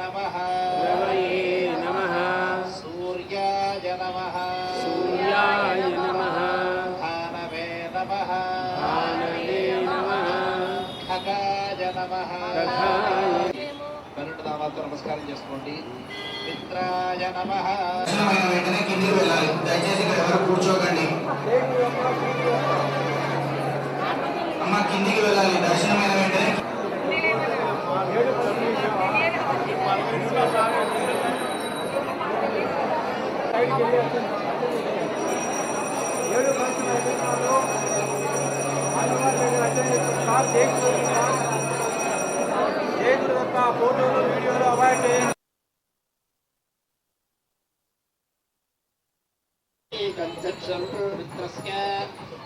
నమః నమః. సూర్యాయ నమః. సూర్యాయ నమః. నమః నామాలతో నమస్కారం చేసుకోండి మిత్రాయ నమ వెంటనే కిందికి వెళ్ళాలి దయచేసి ఇక్కడ ఎవరు కూర్చోకండి అమ్మ కిందికి వెళ్ళాలి దర్శనమైన వెంటనే ఫోటోలు వీడియోలు అవాయిడ్ చేయండి. చక్షుర్మిత్రస్య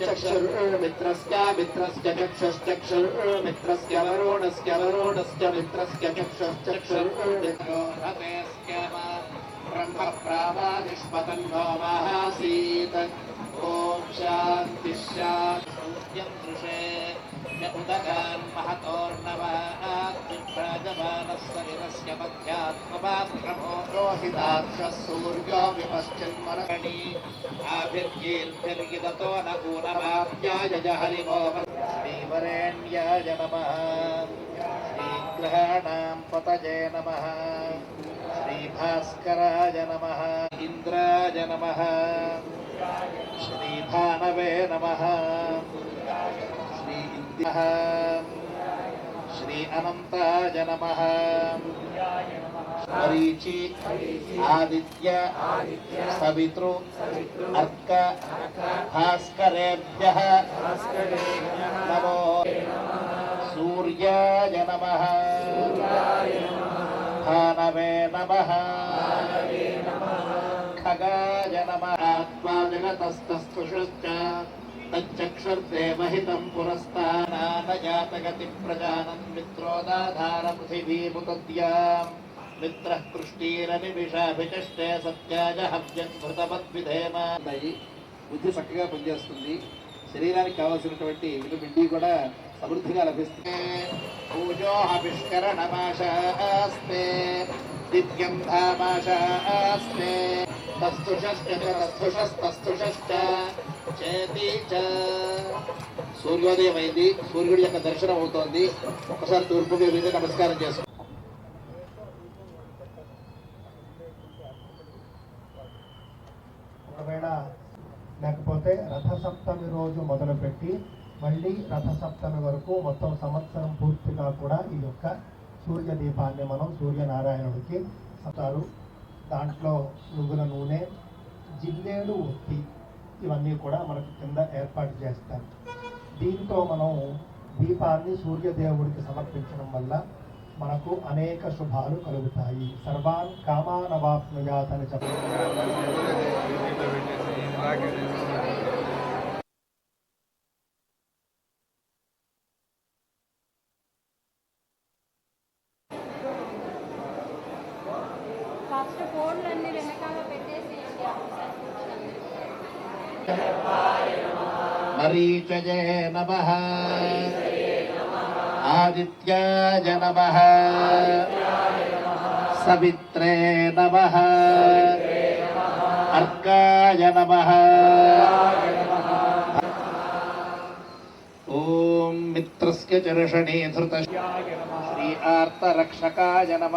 చక్షుర్మిత్రస్య మిత్రస్య చక్షుశ్చక్షుర్మిత్రస్య వరుణస్య వరుణస్య మిత్రస్య చక్షుశ్చక్షుర్మిత్రస్య బ్రహ్మ ప్రావాదిష్పతన్నో మహాసీత్ ఓం శాంతి శాంతి సూర్యం దృశే सविरस्य मध्यात्मवाक्रमो रोहिताक्षः सूर्यो विपश्चिन्मरणी आभिर्गीर्भिर्गिदतो न पूर्णमाप्यायज हरिमो श्रीवरेण्याय नमः। श्रीग्रहाणां पतये नमः। श्रीभास्कराय नमः। इन्द्राय नमः। श्रीभानवे नमः। श्री इन्द्रः అనంతాయ నమ. మరీచి ఆదిత్య సవితృ అర్క భాస్కరేభ్య. నమో సూర్యాయ నమ. భానవే నమ. ఖగాయ నమ. ఆత్మా జగతస్తస్థుషశ్చ పురస్తానానజాతగతి ప్రజానం మిత్రోదాధార పృథివీముతద్యాం మిత్రః కృష్టీరనిమిషాభిచష్టే సత్యాయ హవ్యం భృతమద్విధేమ బుద్ధి చక్కగా పనిచేస్తుంది. శరీరానికి కావాల్సినటువంటి విటమిన్ డి కూడా సమృద్ధిగా లభిస్తుంది. పూజోహవిష్కరణమాశాస్తే దివ్యం ధామాశాస్తే తస్థుషశ్చ తస్థుషస్తస్థుషశ్చ చేతి చ సూర్యోదయం అయింది సూర్యుడి యొక్క దర్శనం అవుతోంది. ఒకసారి తూర్పు మీద నమస్కారం చేసుకో. ఒకవేళ లేకపోతే రథసప్తమి రోజు మొదలుపెట్టి మళ్ళీ రథసప్తమి వరకు మొత్తం సంవత్సరం పూర్తిగా కూడా ఈ యొక్క సూర్య దీపాన్ని మనం సూర్యనారాయణుడికి సతారు దాంట్లో నువ్వుల నూనె జిల్లేడు ఒత్తి ఇవన్నీ కూడా మనకు కింద ఏర్పాటు చేస్తారు. దీంతో మనం దీపాన్ని సూర్యదేవుడికి సమర్పించడం వల్ల మనకు అనేక శుభాలు కలుగుతాయి. సర్వాన్ కామానవాప్నుయాత్ అని చెప్పారు. మరీచజే నమ ఆదిత్యాయ నమ సవిత్రే నమ అర్కాయ నమ ఓం మిత్రస్య చర్షణే ధృత శ్రీ ఆర్తరక్షకాయ నమ.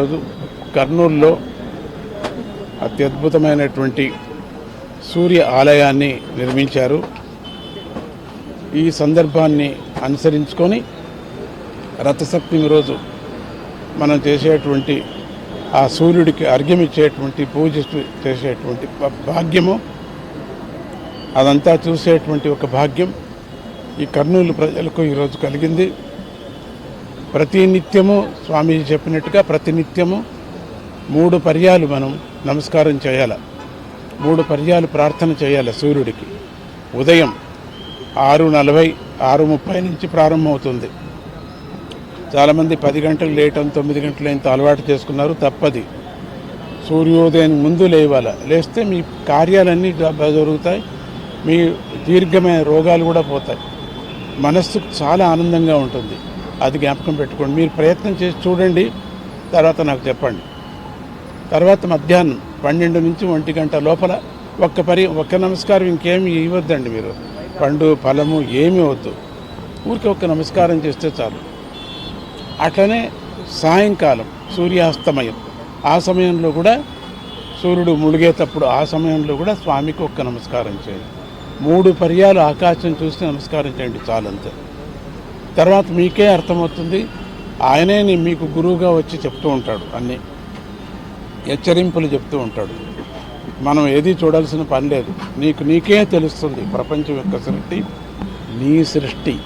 రోజు కర్నూలులో అత్యద్భుతమైనటువంటి సూర్య ఆలయాన్ని నిర్మించారు. ఈ సందర్భాన్ని అనుసరించుకొని రథసప్తమి రోజు మనం చేసేటువంటి ఆ సూర్యుడికి అర్ఘ్యం ఇచ్చేటువంటి పూజ చేసేటువంటి భాగ్యము అదంతా చూసేటువంటి ఒక భాగ్యం ఈ కర్నూలు ప్రజలకు ఈరోజు కలిగింది. ప్రతి నిత్యము స్వామీజీ చెప్పినట్టుగా ప్రతి నిత్యము మూడు పర్యాలు మనం నమస్కారం చేయాలి. మూడు పర్యాలు ప్రార్థన చేయాలి సూర్యుడికి. ఉదయం ఆరు నలభై ఆరు ముప్పై నుంచి ప్రారంభమవుతుంది. చాలామంది పది గంటలు లేయటం తొమ్మిది గంటలు ఇంత అలవాటు చేసుకున్నారు తప్పది. సూర్యోదయం ముందు లేవాల. లేస్తే మీ కార్యాలన్నీ జరుగుతాయి మీ దీర్ఘమైన రోగాలు కూడా పోతాయి. మనస్సుకు చాలా ఆనందంగా ఉంటుంది. అది జ్ఞాపకం పెట్టుకోండి. మీరు ప్రయత్నం చేసి చూడండి తర్వాత నాకు చెప్పండి. తర్వాత మధ్యాహ్నం పన్నెండు నుంచి ఒంటి గంట లోపల ఒక్క పరి ఒక్క నమస్కారం ఇంకేమి ఇవ్వద్దండి మీరు. పండు ఫలము ఏమీ వద్దు. ఊరికి ఒక్క నమస్కారం చేస్తే చాలు. అట్లనే సాయంకాలం సూర్యాస్తమయం. ఆ సమయంలో కూడా సూర్యుడు మునిగేటప్పుడు ఆ సమయంలో కూడా స్వామికి ఒక్క నమస్కారం చేయండి. మూడు పర్యాలు ఆకాశం చూసి నమస్కారం చేయండి చాలంతే తర్వాత మీకే అర్థమవుతుంది. ఆయనే మీకు గురువుగా వచ్చి చెప్తూ ఉంటాడు అన్నీ. హెచ్చరింపులు చెప్తూ ఉంటాడు. మనం ఏది చూడాల్సిన పని లేదు. నీకు నీకే తెలుస్తుంది ప్రపంచం యొక్క సృష్టి నీ సృష్టి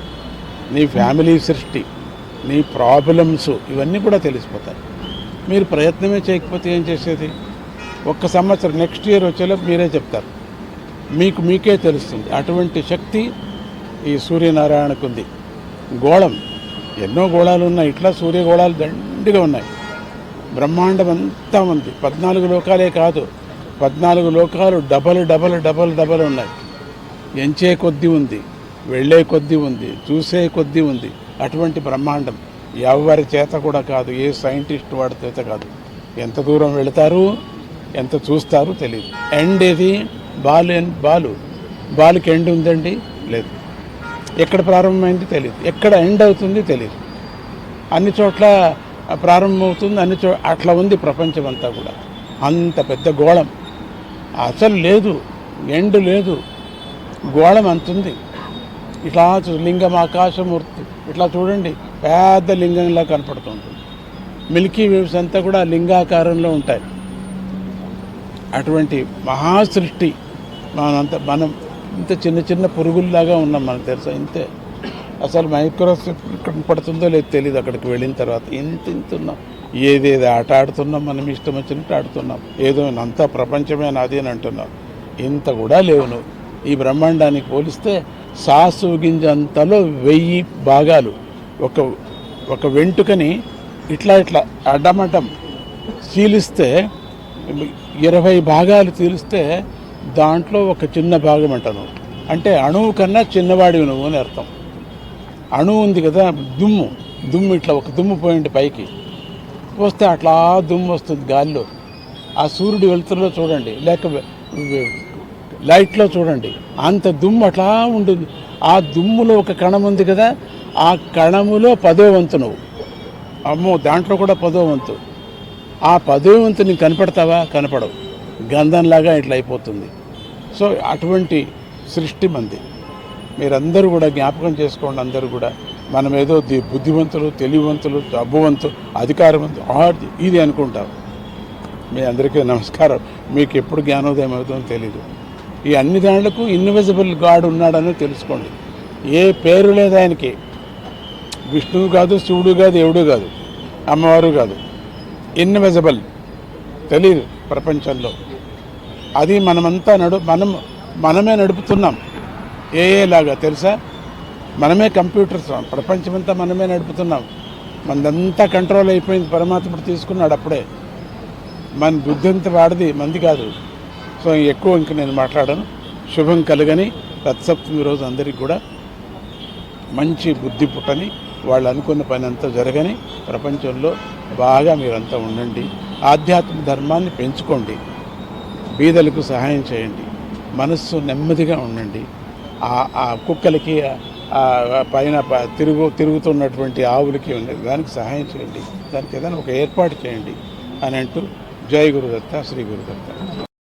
నీ ఫ్యామిలీ సృష్టి నీ ప్రాబ్లమ్స్ ఇవన్నీ కూడా తెలిసిపోతాయి. మీరు ప్రయత్నమే చేయకపోతే ఏం చేసేది? ఒక్క సంవత్సరం నెక్స్ట్ ఇయర్ వచ్చేలోపు మీరే చెప్తారు. మీకు మీకే తెలుస్తుంది. అటువంటి శక్తి ఈ సూర్యనారాయణకు ఉంది. గోళం. ఎన్నో గోళాలు ఉన్నాయి. ఇట్లా సూర్యగోళాలు దండిగా ఉన్నాయి. బ్రహ్మాండం అంతా ఉంది. పద్నాలుగు లోకాలే కాదు. పద్నాలుగు లోకాలు డబల్ డబల్ డబల్ డబల్ ఉన్నాయి. ఎంచే కొద్దీ ఉంది. వెళ్ళే కొద్దీ ఉంది. చూసే కొద్దీ ఉంది. అటువంటి బ్రహ్మాండం ఎవరి చేత కూడా కాదు. ఏ సైంటిస్ట్ వాడి చేత కాదు. ఎంత దూరం వెళతారు? ఎంత చూస్తారు? తెలియదు ఎండ్ ఏది? బాల్ ఎన్- బాలు. బాలుకి ఎండ్ ఉందండి? లేదు. ఎక్కడ ప్రారంభమైంది తెలియదు ఎక్కడ ఎండ్ అవుతుంది తెలియదు అన్ని చోట్ల ప్రారంభమవుతుంది అన్ని చో అట్లా ఉంది ప్రపంచం అంతా కూడా. అంత పెద్ద గోళం. అసలు లేదు. ఎండ్ లేదు. గోళం అంతుంది ఇట్లా చూ- లింగం ఆకాశమూర్తి ఇట్లా చూడండి. పెద్ద లింగంలా కనపడుతుంటుంది మిల్కీ వేవ్స్ అంతా కూడా లింగాకారంలో ఉంటాయి. అటువంటి మహాసృష్టి మనంత మనం ఇంత చిన్న చిన్న పురుగుల్లాగా ఉన్నాం మనకు తెలుసా? ఇంతే. అసలు మైక్రోస్కోప్ కనపడుతుందో లేదో తెలియదు అక్కడికి వెళ్ళిన తర్వాత. ఇంత ఇంత ఉన్నాం. ఏదేది ఆట ఆడుతున్నాం మనం ఇష్టం వచ్చినట్టు ఆడుతున్నాం. ఏదో అంతా ప్రపంచమే నాది అని అంటున్నాం. ఇంత కూడా లేవు నువ్వు. ఈ బ్రహ్మాండానికి పోలిస్తే సాసు గింజంతలో వెయ్యి భాగాలు. ఒక ఒక వెంటుకని ఇట్లా ఇట్లా అడ్డమడ్డం చీలిస్తే ఇరవై భాగాలు తీలిస్తే దాంట్లో ఒక చిన్న భాగం అంటాను. అంటే అణువు కన్నా చిన్నవాడివి నువ్వు అని అర్థం. అణువు ఉంది కదా దుమ్ము. దుమ్ము ఇట్లా ఒక దుమ్ము పోయింది పైకి. వస్తే అట్లా దుమ్ము వస్తుంది గాల్లో. ఆ సూర్యుడు వెలుతురులో చూడండి లేక లైట్లో చూడండి. అంత దుమ్ము అట్లా ఉంటుంది. ఆ దుమ్ములో ఒక కణం ఉంది కదా ఆ కణములో పదో వంతు నువ్వు. అమ్మో దాంట్లో కూడా పదో వంతు. ఆ పదో వంతు నీకు కనపడతావా? కనపడవు. గంధంలాగా ఇట్లా అయిపోతుంది. సో అటువంటి సృష్టి మంది. మీరందరూ కూడా జ్ఞాపకం చేసుకోండి అందరూ కూడా. మనం ఏదో ది- బుద్ధివంతులు తెలివివంతులు డబ్బువంతులు అధికారవంతులు ఇది అనుకుంటాం. మీ అందరికీ నమస్కారం. మీకు ఎప్పుడు జ్ఞానోదయం అవుతుందో తెలీదు. ఈ అన్ని దాంట్లకు ఇన్విజిబుల్ గాడ్ ఉన్నాడని తెలుసుకోండి. ఏ పేరు లేదు ఆయనకి. విష్ణువు కాదు శివుడు కాదు ఎవడు కాదు. అమ్మవారు కాదు. ఇన్విజిబుల్. తెలియదు ప్రపంచంలో. అది మనమంతా నడు మనం మనమే నడుపుతున్నాం. ఏఏ లాగా తెలుసా? మనమే కంప్యూటర్స్ ప్రపంచమంతా మనమే నడుపుతున్నాం. మనదంతా కంట్రోల్ అయిపోయింది పరమాత్ముడు తీసుకున్నాడు అప్పుడే. మన బుద్ధి అంత వాడిది మంది కాదు. సో ఎక్కువ ఇంక నేను మాట్లాడను. శుభం కలగని రథసప్తమి రోజు అందరికీ కూడా మంచి బుద్ధి పుట్టని వాళ్ళు అనుకున్న పని అంతా జరగని ప్రపంచంలో బాగా మీరంతా ఉండండి. ఆధ్యాత్మిక ధర్మాన్ని పెంచుకోండి. బీదలకు సహాయం చేయండి. మనస్సు నెమ్మదిగా ఉండండి. ఆ- కుక్కలకి పైన తిరుగు తిరుగుతున్నటువంటి ఆవులకి ఉండే దానికి సహాయం చేయండి. దానికి ఏదైనా ఒక ఏర్పాటు చేయండి. అని అంటూ జై గురుదత్త శ్రీ గురుదత్త.